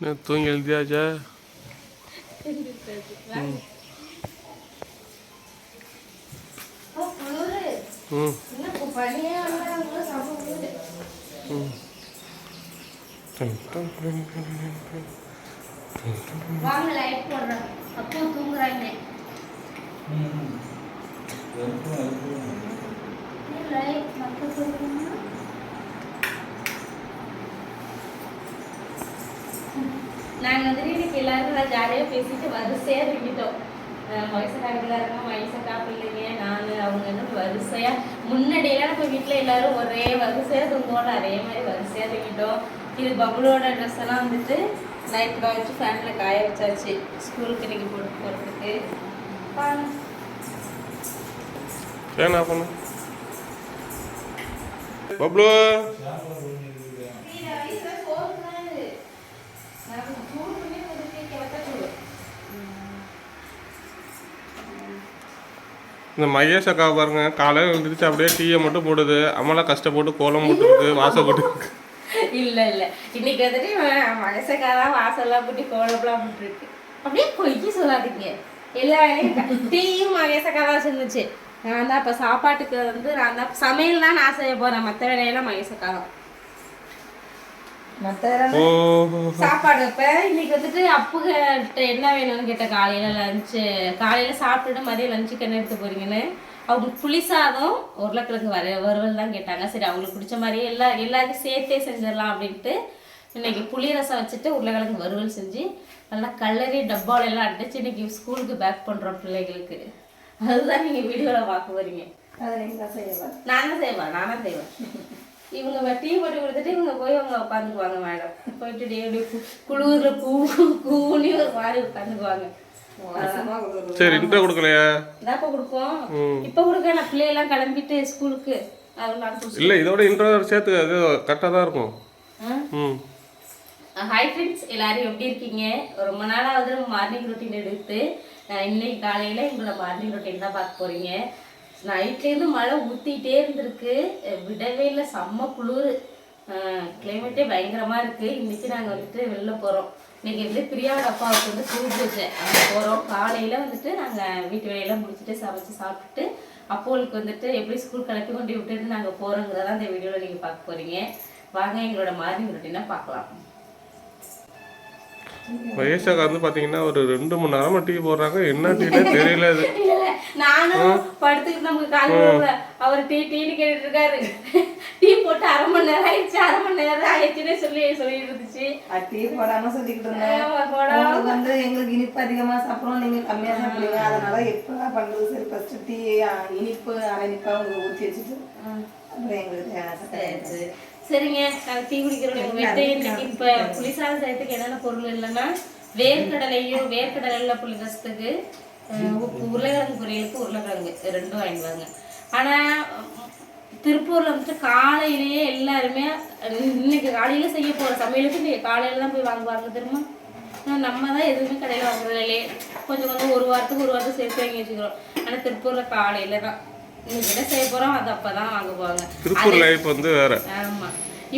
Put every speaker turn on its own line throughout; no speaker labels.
என்ன தூங்கி எழுதியாச்சா ம்.
வாங்க லைட் போடுறேன் அப்போ தூங்குறாங்க லைட் மட்டும் நாங்கள் வந்துட்டு இன்னைக்கு எல்லாரும் நல்லா ஜாலியாக பேசிட்டு வரிசையாக நின்றுட்டோம் வயசுக்காரங்களாக இருக்கோம் வயசுக்கா பிள்ளைங்க நான் அவங்க என்ன வரிசையாக முன்னாடியெல்லாம் நம்ம வீட்டில் எல்லாரும் ஒரே வரிசையாக தூங்குவோம். அதே மாதிரி வரிசையாக தூங்கிட்டோம் இது பபுளோட ட்ரெஸ் எல்லாம் வந்துட்டு நைட்டில் வச்சு ஃபேனில் காய வச்சாச்சு. ஸ்கூலுக்கு இன்னைக்கு போட்டு போகிறதுக்கு
என்ன பண்ணு பப்ளோ. இந்த மகேஷ் அக்கா பாருங்க காலையில் எழுந்திரிச்சு அப்படியே டீயை மட்டும் போடுது. அம்மாலாம் கஷ்டப்பட்டு கோலம் போட்டுருக்கு வாசல் போட்டு.
இல்ல இல்ல. இன்னைக்கு வந்துட்டு மனசக்காதான் வாசல்லாம் போட்டு கோலப்பெல்லாம் போட்டுருக்கு. அப்படியே பொய்க்கு சொல்லாதீங்க. எல்லா வேலையும் டீயும் மகேசக்கா தான் செஞ்சுச்சு. நான் தான் இப்போ சாப்பாட்டுக்கு வந்து நான் தான் சமையல் தான் நான் செய்ய போறேன். மற்ற வேலையெல்லாம் மகேசக்கா தான். சாப்பாடு இப்போ இன்னைக்கு வந்துட்டு அப்புக என்ன வேணும்னு கேட்ட காலையில லஞ்சு காலையில சாப்பிட்டுட்டு மதியம் லஞ்சுக்கு என்ன எடுத்து போறீங்கன்னு? அவங்களுக்கு புளி சாதம் உருளைக்கிழங்கு வர வறுவல் தான் கேட்டாங்க. சரி அவங்களுக்கு பிடிச்ச மாதிரியே எல்லா எல்லாருக்கும் சேர்த்தே செஞ்சிடலாம் அப்படின்ட்டு இன்னைக்கு புளி ரசம் வச்சுட்டு உருளைக்கிழங்கு வறுவல் செஞ்சு நல்லா கல்லறி டப்பால எல்லாம் அடிச்சு இன்னைக்கு ஸ்கூலுக்கு பேக் பண்றோம் பிள்ளைகளுக்கு. அதுதான் நீங்க வீடியோல பார்க்க போறீங்க.
அதை நீங்கள் செய்யலாம்
நான் தான் செய்வேன் நானா செய்வேன். இவங்க டீ போட்டு கொடுத்துட்டு இவங்க போய் அவங்க உட்காந்துக்குவாங்க மேடம். போயிட்டு டே குளுர்ல கூ கூனி ஒரு மாதிரி உட்காந்துக்குவாங்க
சரி இன்ட்ரோ கொடுக்கலையா?
இதாப்ப கொடுப்போம். இப்ப கொடுக்க நான் பிள்ளையெல்லாம் கிளம்பிட்டு ஸ்கூலுக்கு.
இல்லை இதோட இன்ட்ரோ சேர்த்து அது கரெக்டாக தான் இருக்கும். ம்.
ஹாய் ஃப்ரெண்ட்ஸ் எல்லாரும் எப்படி இருக்கீங்க? ரொம்ப நாளாவது மார்னிங் ரொட்டீன் எடுத்து இன்னைக்கு காலையில எங்களோட மார்னிங் ரொட்டீன் தான் பார்க்க போறீங்க. நைட்லேருந்து மழை ஊற்றிட்டே இருந்திருக்கு. விடவே இல்லை. செம்ம குளிர். கிளைமேட்டே பயங்கரமா இருக்கு. இன்னைக்கு நாங்கள் வந்துட்டு வெளில போறோம். இன்னைக்கு வந்து பிரியாவோட அப்பாவுக்கு வந்து ஸ்கூல் பூஜை அங்கே போகிறோம் காலையில வந்துட்டு நாங்கள் வீட்டு வேலையெல்லாம் முடிச்சுட்டு சமைச்சு சாப்பிட்டுட்டு அப்போலுக்கு வந்துட்டு எப்படி ஸ்கூல் கிளப்பி கொண்டு விட்டுட்டு நாங்கள் போகிறோங்கிறத இந்த வீடியோவில் நீங்கள் பார்க்க போறீங்க. வாங்க எங்களோட மார்னிங் ரொட்டீனை பார்க்கலாம்.
அக்கா வந்து பார்த்தீங்கன்னா ஒரு ரெண்டு மணி நேரமா டீ போடுறாங்க. என்ன டீனே தெரியல அது.
நானும் படுத்துக்கிட்டு நமக்கு காலையில அவர் டீ டீன்னு கேட்டுட்டு இருக்காரு டீ போட்டு அரை மணி நேரம் ஆயிடுச்சு அரை மணி நேரம் ஆயிடுச்சுன்னு சொல்லி சொல்லிட்டு இருந்துச்சு
டீ போடாம சொல்லிக்கிட்டு இருந்தேன். வந்து எங்களுக்கு இனிப்பு அதிகமா சாப்பிடுறோம் நீங்க கம்மியா சாப்பிடுவீங்க. அதனால எப்பதான் பண்றது சரி ஃபர்ஸ்ட் டீ இனிப்பு அரை இனிப்பா உங்களுக்கு ஊற்றி வச்சுட்டு அப்புறம் எங்களுக்கு
சரிங்க. நாங்க டீ குடிக்கிறோம். வெட்டு இன்னைக்கு இப்ப புளிசாதம் செய்யறதுக்கு என்னென்ன பொருள் இல்லைன்னா வேர்க்கடலையும் வேர்க்கடலைல புளி ரசத்துக்கு உப்பு உருளைக்கிழங்கு பொரியலுக்கு உருளைக்கிழங்கு. ரெண்டும் வாங்கிடுவாங்க ஆனா திருப்பூர்ல வந்துட்டு காலையிலேயே எல்லாருமே இன்னைக்கு காலையில செய்ய போற சமையலுக்கு இன்னைக்கு காலையில தான் போய் வாங்குவாங்க தெரியுமா? ஆனா நம்ம தான் எதுவுமே கடையில் வாங்குறதில்லையே. கொஞ்சம் கொஞ்சம் ஒரு வாரத்துக்கு ஒரு வாரத்துக்கு சேர்த்து வாங்கி வச்சுக்கிறோம். ஆனா திருப்பூர்ல காலையில தான். இன்னைக்கு என்ன செய்ய போறோம் அது அப்பதான் வாங்க போவாங்க
திருப்பூர் லைஃப் வந்து வேற.
ஆமா.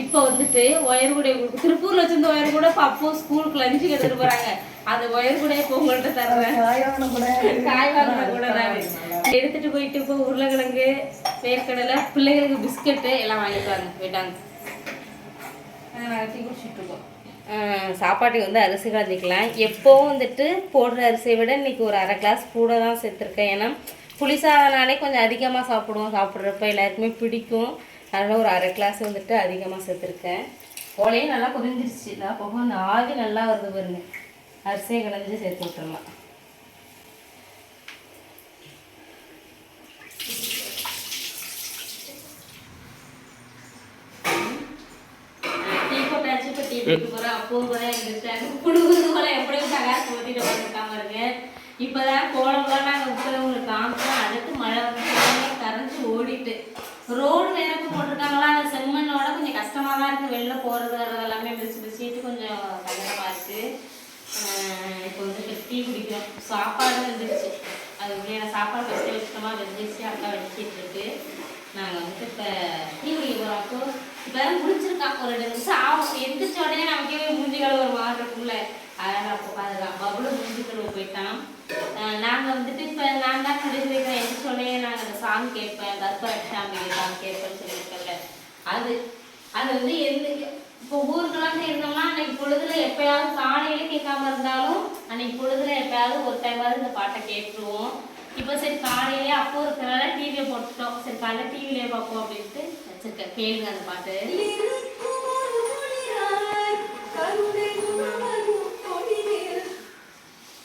இப்போ வந்துட்டு ஒயர் கூட திருப்பூர்ல வச்சிருந்த ஒயர் கூட அப்போ ஸ்கூலுக்கு லஞ்சுக்கு எடுத்துட்டு போறாங்க. அந்த ஒயர் கூட இப்போ தர்றேன்.
காயான கூட
காய் வாங்கின கூட நான் எடுத்துட்டு போயிட்டு இப்போ உருளைக்கிழங்கு வேர்க்கடலை பிள்ளைங்களுக்கு பிஸ்கட்டு எல்லாம் வாங்கிட்டு போயிட்டாங்க. நாங்கள் குடிச்சிட்டு இருக்கோம். சாப்பாட்டுக்கு வந்து அரிசி கலந்துக்கலாம் எப்போவும் வந்துட்டு போடுற அரிசியை விட இன்னைக்கு ஒரு அரை கிளாஸ் கூட தான் சேர்த்துருக்கேன். ஏன்னா புளி சாதனாலே கொஞ்சம் அதிகமாக சாப்பிடுவோம். சாப்பிட்றப்ப எல்லாருக்குமே பிடிக்கும். அதனால் ஒரு அரை கிளாஸ் வந்துட்டு அதிகமாக சேர்த்துருக்கேன். ஓலையும் நல்லா கொதிஞ்சிருச்சு. நான் போக அந்த ஆவி நல்லா வருது பாருங்க. அரிசியை கலந்து சேர்த்து விட்டுறலாம். டீ இப்போ டீ அப்போ போகிறேன் போல எப்படியும் தகாசு ஊற்றிட்டு வந்துருக்காம இப்போதான் கோலம்லாம் நாங்கள் விட்டுறோம் காமிச்சோம். அடுத்து மழை வந்து கரைஞ்சி ஓடிட்டு. ரோடு நிரப்பு போட்டிருக்காங்களா? அந்த செம்மண்ணோட கொஞ்சம் கஷ்டமாக தான் இருக்குது வெளில போகிறது வர்றது எல்லாமே பிரிச்சு பிரிச்சுட்டு கொஞ்சம் கஷ்டமாக இருக்குது இப்போ வந்து டீ குடிக்கிறோம். சாப்பாடு வந்துருச்சு. அது உள்ளே சாப்பாடு ஃபஸ்ட்டு வச்சுட்டோமா வெந்துருச்சு அக்கா வெடிச்சிட்டு இருக்கு. நாங்கள் வந்துட்டு இப்போ டீ குடிக்க போகிறோம் அப்போ இப்போ முடிச்சிருக்கா ஒரு ரெண்டு நிமிஷம் ஆகும். எந்திரிச்ச உடனே நமக்கே முடிஞ்சு கழுவு ஒரு மாதிரி இருக்கும்ல. அதனால் அப்போ பார்த்துக்கலாம் பபுளும் மூஞ்சி போயிட்டான். நாங்கள் வந்துட்டு இப்போ நான் தான் கடைசி வைக்கிறேன் எந்திரிச்ச நான் அந்த சாங் கேட்பேன். கற்பரட்சாமி சாங் கேட்பேன்னு சொல்லியிருக்கேன்ல. அது அது வந்து எந்த இப்போ ஊருக்கெல்லாம் சேர்ந்தோம்னா அன்னைக்கு பொழுதுல எப்பயாவது காலையில கேட்காம இருந்தாலும் அன்னைக்கு பொழுதுல எப்பயாவது ஒரு டைமாவது இந்த பாட்டை கேட்டுருவோம். இப்போ சரி காலையிலே அப்போ இருக்கிறனால டிவியை போட்டுட்டோம். சரி காலையில் டிவிலே பார்ப்போம் அப்படின்ட்டு வச்சிருக்கேன். கேளுங்க அந்த பாட்டு.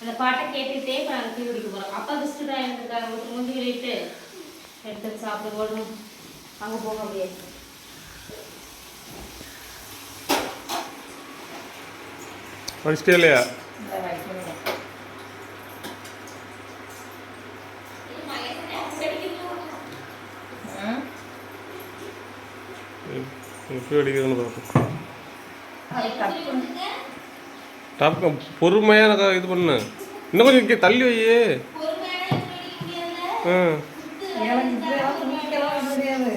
அந்த பாட்டை கேட்டுட்டே இப்போ நாங்கள் டீ குடிக்க போகிறோம் அப்பா பிஸ்கட் வாங்கிட்டு ஒரு முந்தி விளையிட்டு எடுத்து சாப்பிட போடணும் அங்கே போக அப்படியே
படிச்சிட்டே இல்லையா
இந்த வயசுல ம்
எப்படி அடிக்கிறதுன்னு பார்ப்போம்
அது கப்பு
டாப் பொறுமையாக எனக்கு இது பண்ணு. இன்னும் கொஞ்சம் இங்கே தள்ளி வையே. ஆ
எனக்கு இப்படியெல்லாம் துணிக்கலாம் முடியாது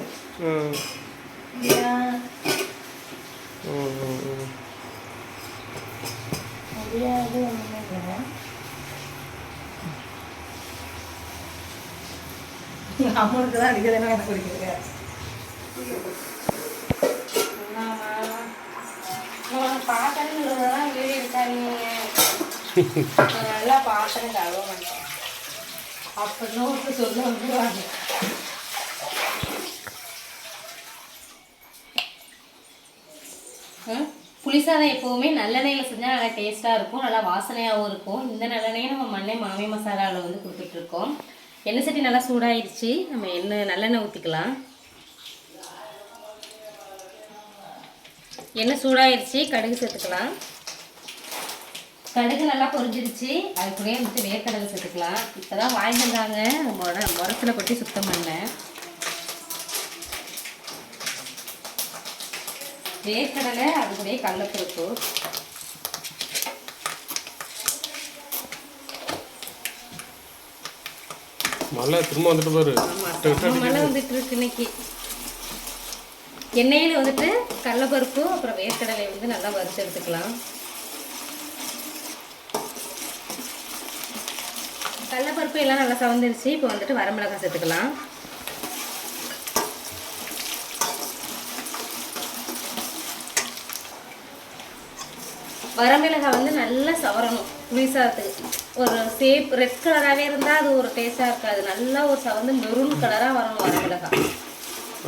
பாத்திரங்கிறதெல்லாம் வீடு எடுத்தாங்க நல்லா பாத்திரம் கழுவ மாட்டேன் அப்படின்னு சொல்ல வந்துருவாங்க புளிசாதம் எப்போவுமே நல்லெண்ணெயில் செஞ்சால் நல்லா டேஸ்ட்டாக இருக்கும் நல்லா வாசனையாகவும் இருக்கும் இந்த நல்லெண்ணெயை நம்ம மண்ணை மாமி மசாலாவில் வந்து கொடுத்துட்ருக்கோம் எண்ணெய் சட்டி நல்லா சூடாகிடுச்சு நம்ம எண்ணெய் நல்லெண்ணெய் ஊற்றிக்கலாம் எண்ணெய் சூடாயிருச்சு கடுகு சேர்த்துக்கலாம். கடுகு நல்லா பொரிஞ்சிருச்சு. அது கூடயே வந்துட்டு வேர்க்கடலை சேர்த்துக்கலாம். இப்போ தான் வாங்கியிருந்தாங்க முற முரத்தில் கொட்டி சுத்தம் பண்ணேன் வேர்க்கடலை அது கூடயே கடலப்பருப்பு.
மழை திரும்ப வந்துட்டு பாரு.
மழை வந்துட்டு இருக்கு இன்னைக்கு. எண்ணெயில் வந்துட்டு கடலப்பருப்பு அப்புறம் வேர்க்கடலை வந்து நல்லா வறுத்து எடுத்துக்கலாம். கடலப்பருப்பு எல்லாம் நல்லா சவந்துருச்சு. இப்போ வந்துட்டு வரமிளகாய் சேர்த்துக்கலாம். வரமிளகாய் வந்து நல்லா சவரணும். புளிசாதத்துக்கு ஒரு சேப் ரெட் கலராகவே இருந்தால் அது ஒரு டேஸ்ட்டாக இருக்காது. நல்லா ஒரு சவந்து மெரூன் கலராக வரணும் வரமிளகாய்.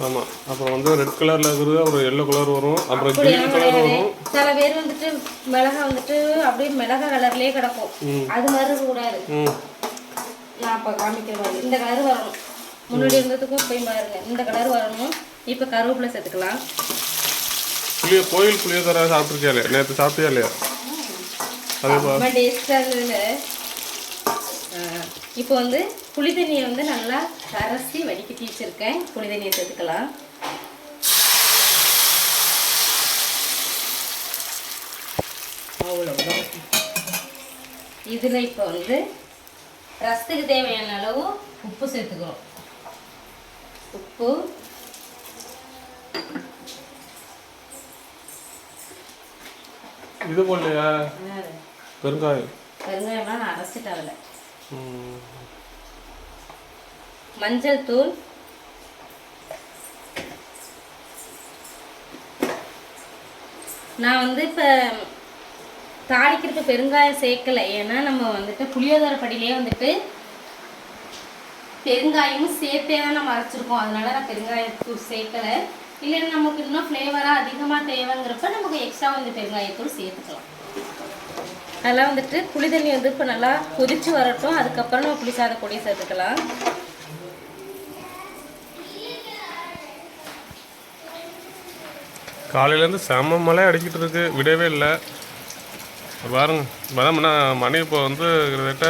ஆமாம் அப்புறம் வந்து ரெட் கலரில் இருக்கிறது அப்புறம் எல்லோ கலர் வரும் அப்புறம் கிரீன் கலர் வரும்.
சில பேர் வந்துட்டு மிளகாய் வந்துட்டு அப்படியே மிளகாய் கலர்லயே கிடக்கும். அது மாதிரி இருக்கக்கூடாது நான் இப்போ காமிக்கிற மாதிரி. இந்த கலர் வரணும். முன்னாடி இருந்ததுக்கும் போய் பாருங்க. இந்த கலர் வரணும். இப்போ கருவேப்பிலை சேர்த்துக்கலாம்.
புளிய கோயில் புளியோதரை சாப்பிட்ருக்கியா இல்லையா? நேற்று சாப்பிட்டியா இல்லையா? அதே பா
ரொம்ப டேஸ்டாக இருந்தது இப்போ வந்து புளி தண்ணியை வந்து நல்லா கரைச்சி வடிகட்டி வச்சிருக்கேன். புளி தண்ணியை சேர்த்துக்கலாம். அவ்வளவுதான் இதில் இப்போ வந்து ரசத்துக்கு தேவையான அளவு உப்பு சேர்த்துக்கிறோம். உப்பு.
இது போடலையா? பெருங்காயம்.
பெருங்காயம்லாம் நான் அரைச்சிட்டேன் அதில். மஞ்சள் தூள். நான் வந்து இப்போ தாளிக்கிறதுக்கு பெருங்காயம் சேர்க்கலை. ஏன்னா நம்ம வந்துட்டு புளியோதரை படியிலே வந்துட்டு பெருங்காயமும் சேர்த்தே தான் நம்ம அரைச்சிருக்கோம். அதனால நான் பெருங்காயத்தூள் சேர்க்கலை. இல்லைன்னா நமக்கு இன்னும் ஃப்ளேவராக அதிகமாக தேவைங்கிறப்ப நமக்கு எக்ஸ்ட்ரா வந்து பெருங்காயத்தூள் சேர்த்துக்கலாம். அதெல்லாம் வந்துட்டு புளி தண்ணி வந்து இப்போ நல்லா கொதிச்சு வரட்டும். அதுக்கப்புறம் நம்ம புளி சாத பொடி சேர்த்துக்கலாம்.
காலையிலேருந்து செம மழை அடிக்கிட்டு இருக்கு. விடவே இல்லை. பாருங்க. மேடம் நான் மணி இப்போ வந்து கிட்டத்தட்ட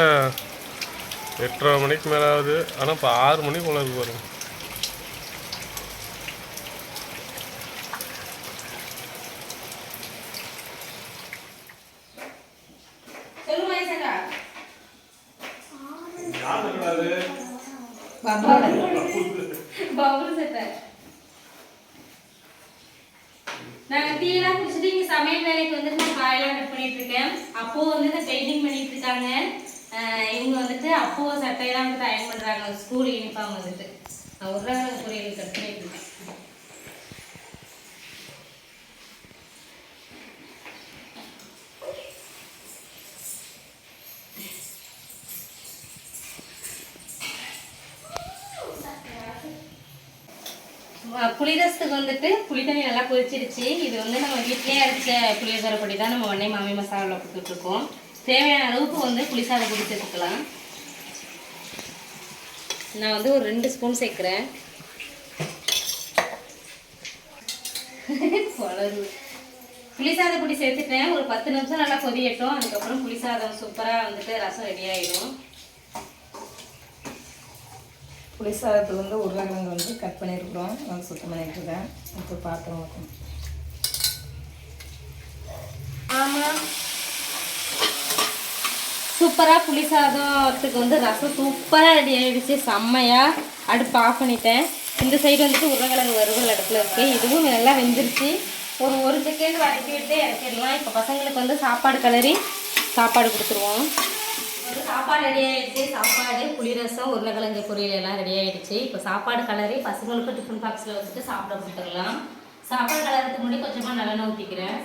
எட்டரை மணிக்கு மேலே ஆகுது ஆனால் இப்போ ஆறு மணி போல இருக்கு பாருங்கள்
நாங்க டீலாம்
குடிச்சிட்டு
சமையல் வேலைக்கு வந்து நான் காயெல்லாம் பண்ணிட்டு இருக்கேன். அப்போ வந்து பெயிண்டிங் பண்ணிட்டு இருக்காங்க. இவங்க வந்துட்டு அப்போ சட்டையெல்லாம் வந்துட்டு அயன் பண்றாங்க. ஸ்கூல் யூனிஃபார்ம் வந்துட்டு. நான் ஒரு புரியல் இருக்கேன். புளிரசத்துக்கு வந்துட்டு புளி தண்ணி நல்லா கொதிச்சிருச்சு. இது வந்து நம்ம வீட்லேயே அரைச்ச புளியோதரை பொடி தான் நம்ம உடனே மாமி மசாலாவில் கொடுத்துட்ருக்கோம். தேவையான அளவுக்கு வந்து புளி சாதம் சேர்த்துக்கலாம். நான் வந்து ஒரு ரெண்டு ஸ்பூன் சேர்க்குறேன். வளருது. புளிசாத பொடி சேர்த்துட்டேன். ஒரு பத்து நிமிஷம் நல்லா கொதியட்டும். அதுக்கப்புறம் புளிசாதம் சூப்பராக வந்துட்டு ரசம் ரெடி ஆகிடும்
புளி வந்து உருளைக்கிழங்கு வந்து கட் பண்ணியிருக்கிறோம். நான் சுத்தம் பண்ணிட்டு இருக்கேன் பாத்திரம் வைக்கணும்.
ஆமாம் சூப்பராக புளி சாதத்துக்கு வந்து ரசம் சூப்பராக ரெடி ஆகிடுச்சு செம்மையாக அடுப்பு ஆஃப் பண்ணிட்டேன். இந்த சைடு வந்துட்டு உருளைக்கிழங்கு வறுவல் அடுப்பில் இருக்குது இதுவும் நல்லா வெந்துருச்சு. ஒரு ஒரு செகண்ட் வதக்கி விட்டு இறக்கிடலாம். இப்போ பசங்களுக்கு வந்து சாப்பாடு கலரி சாப்பாடு கொடுத்துருவோம். சாப்பாடு ரெடி ஆகிடுச்சு சாப்பாடு புளிரசம் உருளைக்கிழங்கு பொரியல் எல்லாம் ரெடி ஆகிடுச்சு இப்போ சாப்பாடு கலரி பசங்களுக்கு டிஃபன் பாக்ஸில் வச்சுட்டு சாப்பிட கொடுத்துடலாம் சாப்பாடு கலரத்துக்கு முன்னாடி கொஞ்சமாக நல்லெண்ணெய் ஊற்றிக்கிறேன்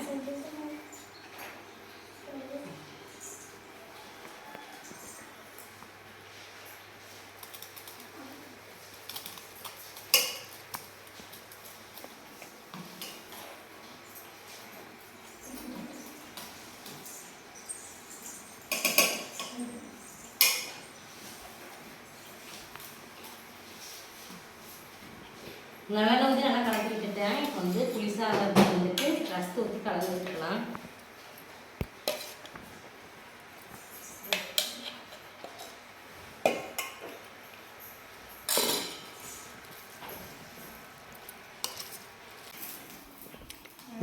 நல்லெண்ணெய் ஊற்றி நல்லா கலக்கி விட்டுட்டேன். இப்போ வந்து புளிசாதம் வந்துட்டு ரசத்தை ஊற்றி கலந்து விட்டுக்கலாம்.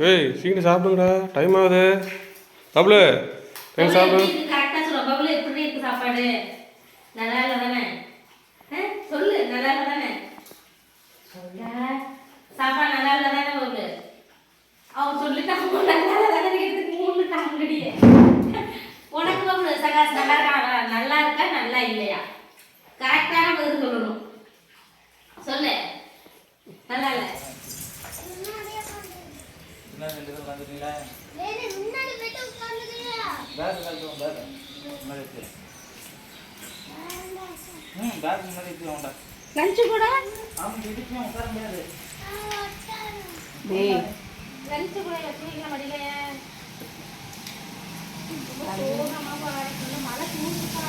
ஏய் சீக்கிரம் சாப்பிடுங்கடா. டைம் ஆகுது. சாப்பிடு. டைம் சாப்பிடு
கரெக்டாக சொல்லுவோம் எப்படி இருக்கு சாப்பாடு? நல்லா இல்லை தானே ஆ, சொல்லு நல்லா இல்லை தானே சொல்ல சாப்பாடு நல்லா இல்லை தானே பபுள் அவன் சொல்லிட்டான் நல்லா இல்லை தானே எடுத்து மூணு டாங்கடியே உனக்கு பபுள் சகாஸ் நல்லா இருக்கா நல்லா இருக்கா நல்லா இல்லையா கரெக்டான பதில் சொல்லணும் சொல்லு நல்லா இல்லை லஞ்சு கூட
உட்கார முடியாது.
லஞ்சு கூட வச்சுருக்கீங்க மடியில சோகமா போராடிட்டு மழை தூங்குப்பா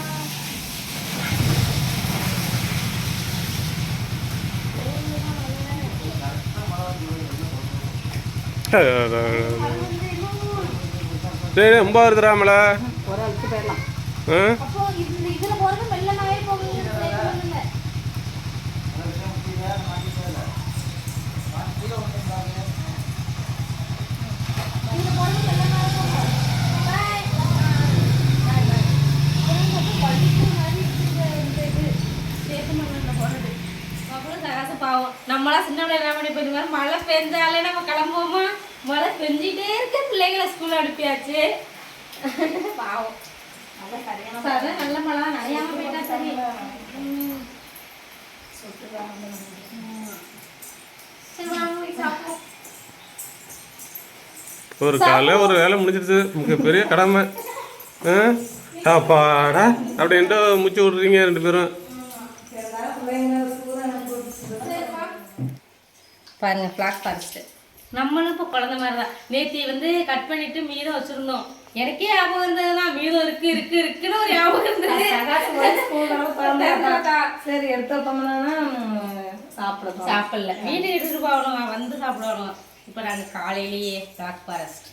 டேய் டேய், ரொம்ப வருதுடா மலை
ஒரு அழுத்து போயிடலாம்.
ஆ
அப்போ இது இதுல போறது வெள்ளமாவே போகுது இல்லை இதுல போறது வெள்ளமாவே போகும் பாய் பாவம். நம்மளா சின்ன பிள்ளை என்ன பண்ணி மழை பெஞ்சாலே நம்ம கிளம்புவோமா? மழை பெஞ்சிட்டே இருக்க. பிள்ளைங்களை ஸ்கூல் அனுப்பியாச்சு. பாவம். நல்ல மழை. நனையாம போயிட்டா சரி.
ஒரு காலைல ஒரு வேலை முடிஞ்சிருச்சு. மிகப்பெரிய கடமை. ஆ? அப்படின்ட்டு முச்சு விட்றீங்க ரெண்டு பேரும்.
பாருங்க ஃப்ளாக் ஃபாரஸ்ட் நம்மளும் இப்போ குழந்த மாதிரி தான் நேத்தி வந்து கட் பண்ணிட்டு மீதம் வச்சிருந்தோம். எனக்கே ஞாபகம் இருந்ததுதான் மீதம் இருக்கு இருக்கு இருக்குன்னு ஒரு ஞாபகம் இருந்தது.
சரி எடுத்து வைப்போம்னா சாப்பிடலாம்.
சாப்பிடல. வீட்டுக்கு எடுத்துட்டு போகணும். வந்து சாப்பிடணும் இப்போ நாங்கள் காலையிலேயே ஃப்ளாக் ஃபாரஸ்ட்